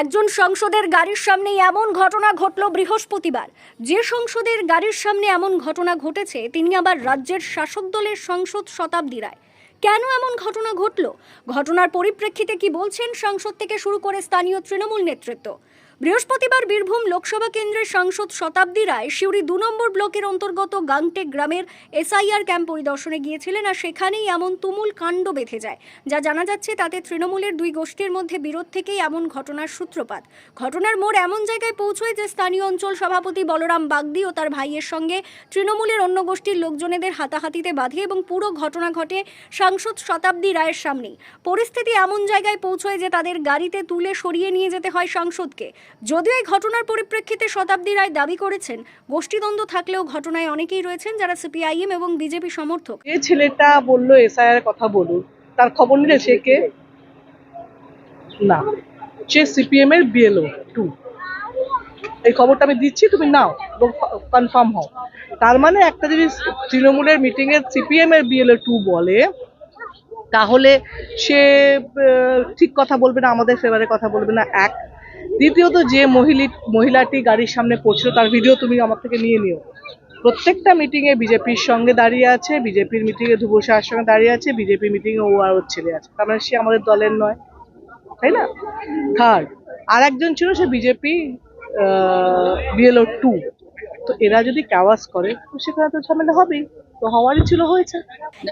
একজন সংসদের গাড়ির সামনে এমন ঘটনা ঘটল বৃহস্পতিবার। যে সংসদের গাড়ির সামনে এমন ঘটনা ঘটেছে, তিনি আবার রাজ্যের শাসক দলের সংসদ শতাব্দী রায়। কেন এমন ঘটনা ঘটল? ঘটনার পরিপ্রেক্ষিতে কি বলছেন সংসদ থেকে শুরু করে স্থানীয় তৃণমূল নেতৃত্ব? বৃহস্পতিবার বীরভূম লোকসভা কেন্দ্রের সাংসদ শতাব্দী রায় সিউড়ি দু নম্বর ব্লকের অন্তর্গত গাংটেক গ্রামের এসআইআর ক্যাম্প পরিদর্শনে গিয়েছিলেন আর সেখানেই এমন তুমুল কাণ্ড বেঁধে যায়, যা জানা যাচ্ছে তাতে তৃণমূলের দুই গোষ্ঠীর মধ্যে বিরোধ থেকেই এমন ঘটনার সূত্রপাত। ঘটনার মোড় এমন জায়গায় পৌঁছয় যে স্থানীয় অঞ্চল সভাপতি বলরাম বাগদি ও তার ভাইয়ের সঙ্গে তৃণমূলের অন্য গোষ্ঠীর লোকজনেদের হাতাহাতিতে বাঁধে এবং পুরো ঘটনা ঘটে সাংসদ শতাব্দী রায়ের সামনেই। পরিস্থিতি এমন জায়গায় পৌঁছয় যে তাদের গাড়িতে তুলে সরিয়ে নিয়ে যেতে হয় সাংসদকে। যদিও এই ঘটনার পরিপ্রেক্ষিতে শতাব্দী রায় দাবি করেছেন, গোষ্ঠীদ্বন্দ্ব থাকলেও ঘটনায় অনেকেই রয়েছেন যারা সিপিআইএম এবং বিজেপি সমর্থক। যে ছেলেটা বলল এসআইআর কথা বলুন, তার খবর নিলে সে কে? না, সে সিপিএম এর বিএলও টু এই খবরটা আমি দিচ্ছি, তুমি নাও কনফার্ম হও। তার মানে একটা যদি তৃণমূলের মিটিং এর সিপিএম এর বিএলও টু বলে, তাহলে সে ঠিক কথা বলবে না, আমাদের ফেভারে কথা বলবে না। এক দ্বিতীয়ত যে মহিলি, মহিলাটি গাড়ির সামনে পড়ছিল, তার ভিডিও তুমি আমার থেকে নিয়ে নিও। প্রত্যেকটা মিটিং এ বিজেপির সঙ্গে দাঁড়িয়ে আছে, বিজেপির মিটিং এ ধুবুর শাহের সঙ্গে দাঁড়িয়ে আছে, বিজেপি মিটিং এ ও আর ছেলে আছে। তার মানে সে আমাদের দলের নয়, তাই না? থার্ড আর একজন ছিল সে বিজেপি বিএলও টু তো এরা যদি ক্যাওয়াস করে, তো সেখানে তো ঝামেলা হবেই। তো হওয়ারই ছিল হয়েছে।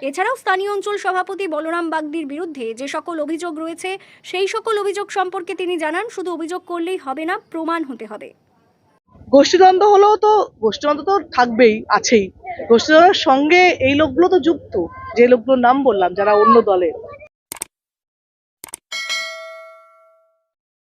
এছাড়াও স্থানীয় অঞ্চল সভাপতি বলরাম বাগদির বিরুদ্ধে যে সকল অভিযোগ রয়েছে সেই সকল অভিযোগ সম্পর্কে তিনি জানান শুধু অভিযোগ করলেই হবে না প্রমাণ হতে হবে। গোষ্ঠীদ্বন্দ্ব হলো তো গোষ্ঠীদ্বন্দ্ব তো থাকবেই আছেই। গোষ্ঠীদ্বন্দ্বের সঙ্গে এই লোকগুলো তো যুক্ত। যে লোকগুলোর নাম বললাম যারা অন্য দলে